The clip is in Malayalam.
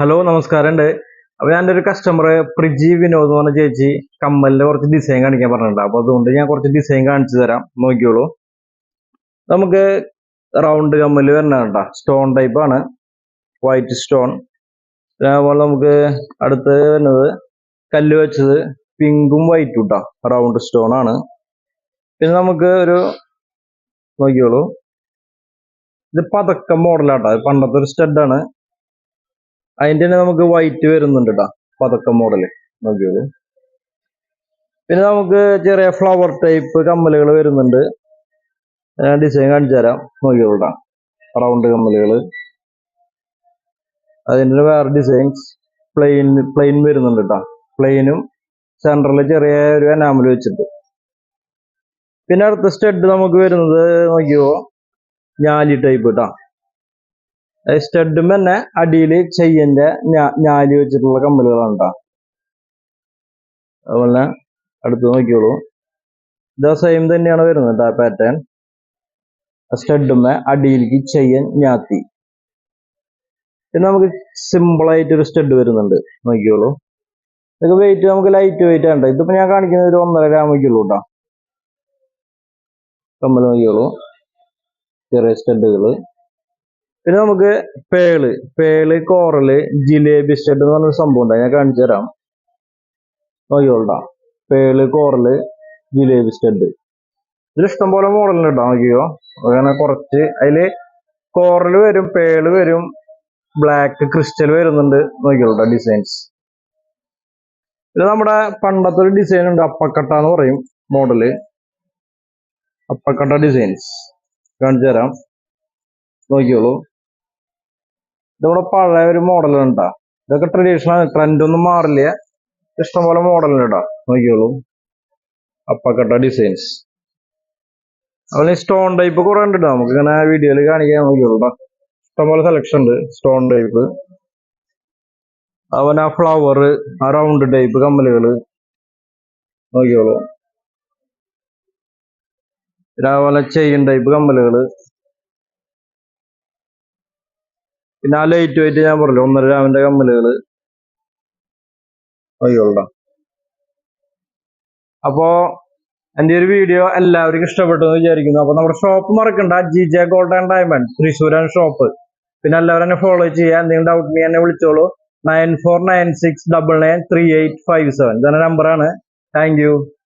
ഹലോ നമസ്കാരം ഉണ്ട് അപ്പൊ ഞാൻ ഒരു കസ്റ്റമർ പ്രിജി വിനോദ് എന്ന് പറഞ്ഞ ചേച്ചി കമ്മലിന്റെ കുറച്ച് ഡിസൈൻ കാണിക്കാൻ പറഞ്ഞിട്ടുണ്ട്. അപ്പോൾ അതുകൊണ്ട് ഞാൻ കുറച്ച് ഡിസൈൻ കാണിച്ചു തരാം. നോക്കിയോളൂ നമുക്ക് റൗണ്ട് കമ്മൽ വരുന്നതാണ് സ്റ്റോൺ ടൈപ്പ് ആണ്. വൈറ്റ് സ്റ്റോൺ അതേപോലെ നമുക്ക് അടുത്ത് വരുന്നത് കല്ല് വെച്ചത് പിങ്കും വൈറ്റും കേട്ടോ റൗണ്ട് സ്റ്റോൺ ആണ്. പിന്നെ നമുക്ക് ഒരു നോക്കിയോളൂ ഇത് പതക്കം മോഡലാട്ടോ പണ്ടത്തെ ഒരു സ്റ്റഡാണ് അതിന്റെ തന്നെ നമുക്ക് വൈറ്റ് വരുന്നുണ്ട് കേട്ടോ പതക്കം മോഡൽ നോക്കിയോളൂ പിന്നെ നമുക്ക് ചെറിയ ഫ്ലവർ ടൈപ്പ് കമ്മലുകൾ വരുന്നുണ്ട്. ഞാൻ ഡിസൈൻ കാണിച്ചു തരാം. നോക്കിയോളൂ റൗണ്ട് കമ്മലുകൾ. അതിന്റെ വേറെ ഡിസൈൻസ് പ്ലെയിൻ പ്ലെയിൻ വരുന്നുണ്ട് കേട്ടോ പ്ലെയിനും സെൻട്രലിൽ ചെറിയ ഒരു എനാമൽ വെച്ചിട്ട്. പിന്നെ അടുത്ത സ്റ്റഡ് നമുക്ക് വരുന്നത് നോക്കിയോ ഞാലി ടൈപ്പ് കേട്ടോ സ്റ്റഡും തന്നെ അടിയിൽ ചെയ്യന്റെ ഞാലി വെച്ചിട്ടുള്ള കമ്മലുകളാണ് കേട്ടോ അതുപോലെ അടുത്ത് നോക്കിയോളൂ ഇത് സെയിം തന്നെയാണ് വരുന്നത് കേട്ടോ പാറ്റേൺ സ്റ്റഡുമ്മ അടിയിലേക്ക് ചെയ്യൻ ഞാത്തി. പിന്നെ നമുക്ക് സിമ്പിൾ ആയിട്ട് ഒരു സ്റ്റഡ് വരുന്നുണ്ട്. നോക്കിയോളൂ ഇതൊക്കെ വെയിറ്റ് നമുക്ക് ലൈറ്റ് വെയിറ്റ് ആണ് ഇതിപ്പോ ഞാൻ കാണിക്കുന്നത് ഒരു ഒന്നര ഗ്രാം വയ്ക്കുള്ളൂ കേട്ടോ കമ്മൽ നോക്കിയോളൂ ചെറിയ സ്റ്റഡുകൾ. പിന്നെ നമുക്ക് pearl pearl coral jalebi stud എന്ന് പറഞ്ഞൊരു സംഭവം ഉണ്ടായി. ഞാൻ കാണിച്ചു തരാം. നോക്കിയോളാ പേൾ കോറൽ ജിലേബി സ്റ്റഡ്. ഇതിൽ ഇഷ്ടംപോലെ മോഡലുണ്ട് കേട്ടോ നോക്കിയോ അങ്ങനെ കുറച്ച് അതിൽ കോറൽ വരും പേൾ വരും ബ്ലാക്ക് ക്രിസ്റ്റൽ വരുന്നുണ്ട്. നോക്കിയോളാം ഡിസൈൻസ് ഇത് നമ്മുടെ പണ്ടത്തെ ഒരു ഡിസൈൻ ഉണ്ട് അപ്പക്കട്ട എന്ന് പറയും മോഡൽ അപ്പക്കട്ട ഡിസൈൻസ് കാണിച്ചു തരാം. നോക്കിയോളൂ ഇതിവിടെ പഴയ ഒരു മോഡലാണ് കേട്ടോ ഇതൊക്കെ ട്രഡീഷണൽ ട്രെൻഡ് ഒന്നും മാറില്ല. ഇഷ്ടംപോലെ മോഡലുണ്ട് കേട്ടോ നോക്കിയോളൂ അപ്പക്കട്ട ഡിസൈൻസ് അതുപോലെ സ്റ്റോൺ ടൈപ്പ് കുറെ ഉണ്ട്. നമുക്ക് ഇങ്ങനെ വീഡിയോയിൽ കാണിക്കാൻ നോക്കിയോളൂ. ഇഷ്ടംപോലെ സെലക്ഷൻ ഉണ്ട് സ്റ്റോൺ ടൈപ്പ് അതുപോലെ ആ ഫ്ലവർ ആ റൗണ്ട് ടൈപ്പ് കമ്മലുകൾ. നോക്കിയോളൂ അതുപോലെ ചെയിൻ ടൈപ്പ് കമ്മലുകൾ പിന്നെ ആ ലൈറ്റ് വെയിറ്റ് ഞാൻ പറഞ്ഞു ഒന്നര രാമിന്റെ കമ്മലുകൾ. നോക്കിയോളൂ അപ്പോ എന്റെ ഒരു വീഡിയോ എല്ലാവർക്കും ഇഷ്ടപ്പെട്ടു എന്ന് വിചാരിക്കുന്നു. അപ്പൊ നമ്മുടെ ഷോപ്പ് മറക്കണ്ട G J gold and diamond തൃശ്ശൂരാണ് ഷോപ്പ് പിന്നെ എല്ലാവരും എന്നെ ഫോളോ ചെയ്യുക എന്തെങ്കിലും ഡൗട്ട് നീ എന്നെ വിളിച്ചോളൂ. Nine four nine six double nine three eight five seven ഇതാണ് നമ്പറാണ് താങ്ക് യു